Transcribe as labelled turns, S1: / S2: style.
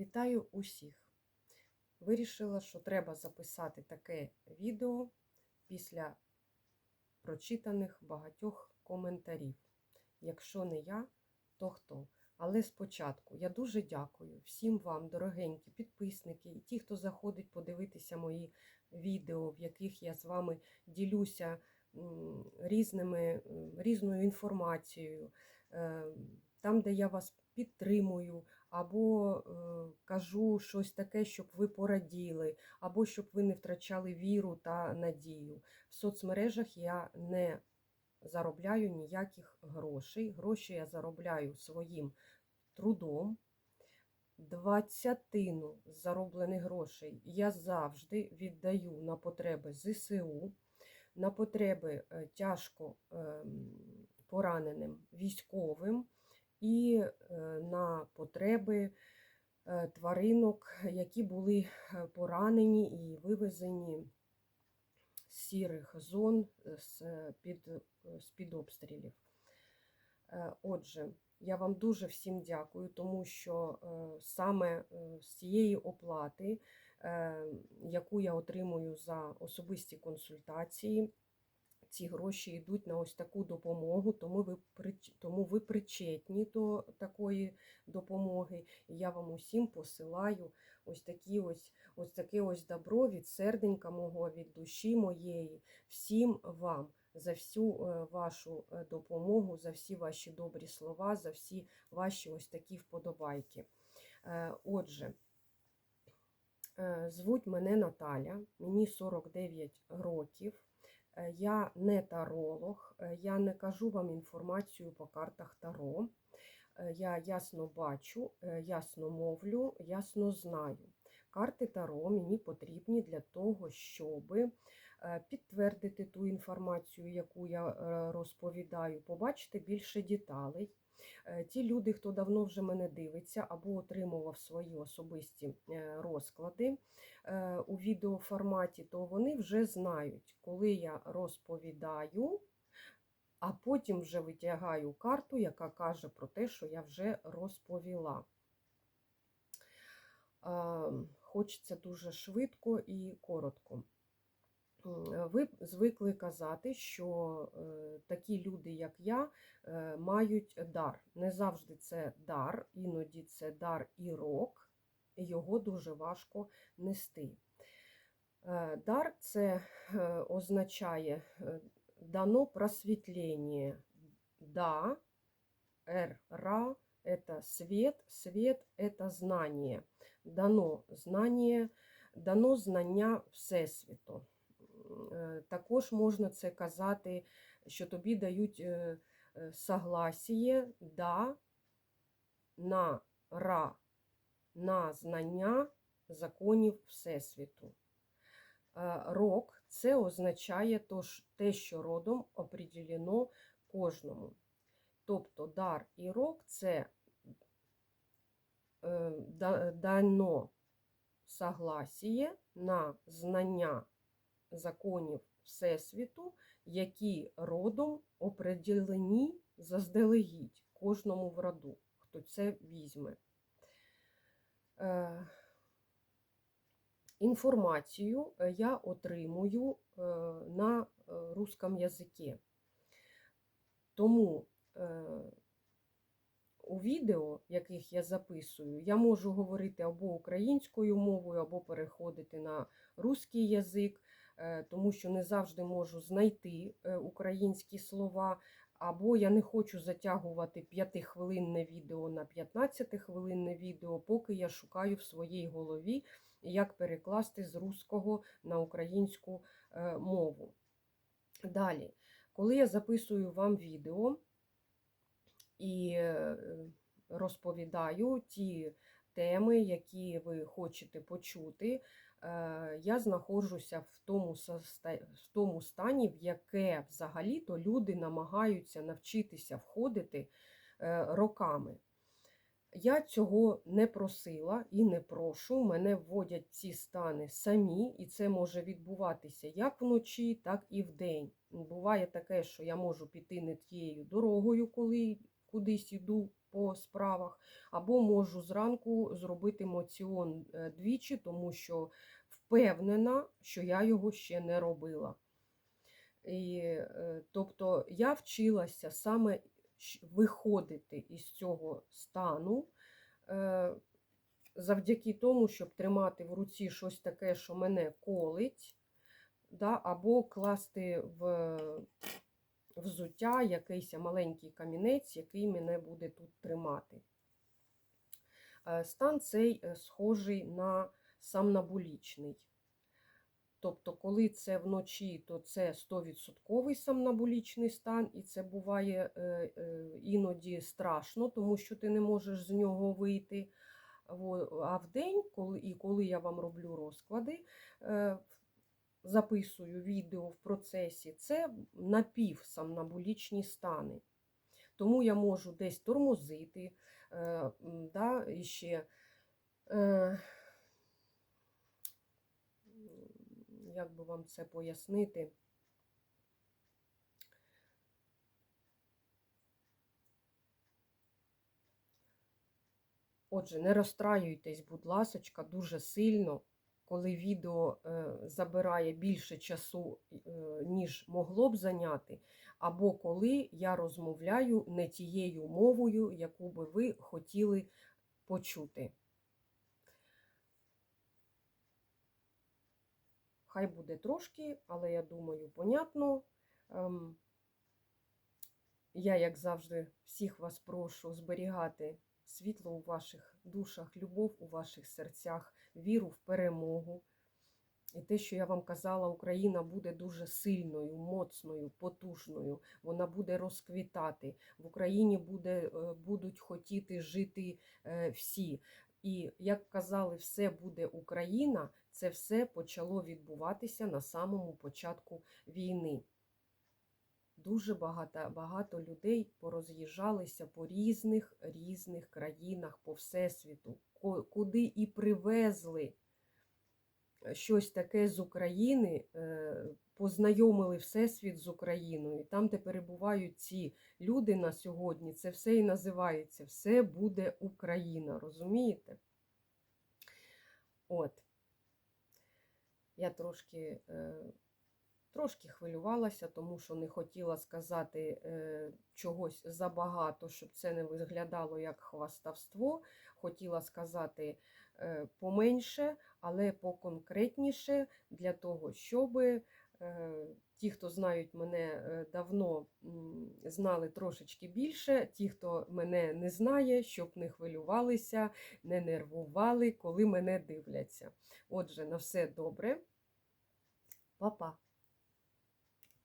S1: Вітаю усіх! Вирішила, що треба записати таке відео після прочитаних багатьох коментарів. Якщо не я, то хто? Але спочатку я дуже дякую всім вам, дорогенькі підписники, і ті, хто заходить подивитися мої відео, в яких я з вами ділюся різними, різною інформацією, е, там, де я вас підтримую, або е, кажу щось таке, щоб ви пораділи, або щоб ви не втрачали віру та надію. В соцмережах я не заробляю ніяких грошей. Гроші я заробляю своїм трудом. Двадцятину зароблених грошей я завжди віддаю на потреби ЗСУ, на потреби е, тяжко ем, пораненим військовим і е, на потреби е, тваринок, які були е, поранені і вивезені з сірих зон з-під з-під обстрілів. Отже, я вам дуже всім дякую, тому що саме з цієї оплати, яку я отримую за особисті консультації, ці гроші йдуть на ось таку допомогу, тому ви тому ви причетні до такої допомоги. І я вам усім посилаю ось такі ось, ось таке ось добро від серденька мого, від душі моєї, всім вам за всю е, вашу е, допомогу, за всі ваші добрі слова, за всі ваші ось такі вподобайки. Е, Отже, звуть мене Наталя, мені 49 років. Е, Я не таролог, е, я не кажу вам інформацію по картах Таро. Е, Я ясно бачу, ясно мовлю, ясно знаю. Карти Таро мені потрібні для того, щоб підтвердити ту інформацію, яку я розповідаю, побачити більше деталей. Е, Ті люди, хто давно вже мене дивиться або отримував свої особисті е, розклади е, у відеоформаті, то вони вже знають, коли я розповідаю, а потім вже витягаю карту, яка каже про те, що я вже розповіла. Е, Хочеться дуже швидко і коротко. Ви звикли казати, що е, такі люди, як я, е, мають дар. Не завжди це дар, іноді це дар і рок, і його дуже важко нести. Е, Дар це означає дано просвітлення. Да, Р, Ра – это свет, свет – это знание. Дано знання, дано знання Всесвіту. Е, Також можна це казати, що тобі дають е, е, согласіє да на ра, на знання законів Всесвіту. Рок це означає те, що родом определено кожному. Тобто дар і рок це дано согласіє на знання законів Всесвіту, які родом определені заздалегідь кожному в роду, хто це візьме. Е, Інформацію е, я отримую е, на русском язикі. Тому у відео, яких я записую, я можу говорити або українською мовою, або переходити на русський язик, тому що не завжди можу знайти е, українські слова, або я не хочу затягувати 5-хвилинне відео на 15-хвилинне відео, поки я шукаю в своїй голові, як перекласти з руського на українську е, мову. Далі, коли я записую вам відео, і е, розповідаю ті теми, які ви хочете почути. Е, Я знаходжуся в тому, в тому стані, в яке взагалі-то люди намагаються навчитися входити е, роками. Я цього не просила і не прошу. Мене вводять ці стани самі, і це може відбуватися як вночі, так і вдень. Буває таке, що я можу піти не тією дорогою, коли кудись іду по справах, або можу зранку зробити моціон е, двічі, тому що впевнена, що я його ще не робила. І, е, тобто я вчилася саме виходити із цього стану е, завдяки тому, щоб тримати в руці щось таке, що мене колить, да, або класти в взуття якийсь маленький камінець, який мене буде тут тримати. Е, Стан цей е, схожий на самнабулічний. Тобто, коли це вночі, то це 100% самнабулічний стан, і це буває е, іноді страшно, тому що ти не можеш з нього вийти. А вдень, коли, і коли я вам роблю розклади, записую відео в процесі, це напівсамнабулічні стани. Тому я можу десь тормозити, е, да, і ще, е, як би вам це пояснити? Отже, не розстраюйтесь, будь ласочка, дуже сильно, коли відео е, забирає більше часу, е, ніж могло б зайняти, або коли я розмовляю не тією мовою, яку би ви хотіли почути. Хай буде трошки, але я думаю, понятно. Ем, Я, як завжди, всіх вас прошу зберігати світло у ваших душах, любов у ваших серцях, віру в перемогу. І те, що я вам казала, Україна буде дуже сильною, моцною, потужною. Вона буде розквітати. В Україні буде, е, будуть хотіти жити е, всі. І як казали, все буде Україна, це все почало відбуватися на самому початку війни. Дуже багато, багато людей пороз'їжджалися по різних різних країнах по всесвіту, куди і привезли щось таке з України, е, познайомили Всесвіт з Україною. Там, де перебувають ці люди на сьогодні, це все і називається Все буде Україна, розумієте? От. Я трошки, е, трошки хвилювалася, тому що не хотіла сказати е, чогось забагато, щоб це не виглядало як хвастовство. Хотіла сказати е, поменше, але поконкретніше для того, щоб е, ті, хто знають мене е, давно, знали трошечки більше. Ті, хто мене не знає, щоб не хвилювалися, не нервували, коли мене дивляться. Отже, на все добре. Па-па!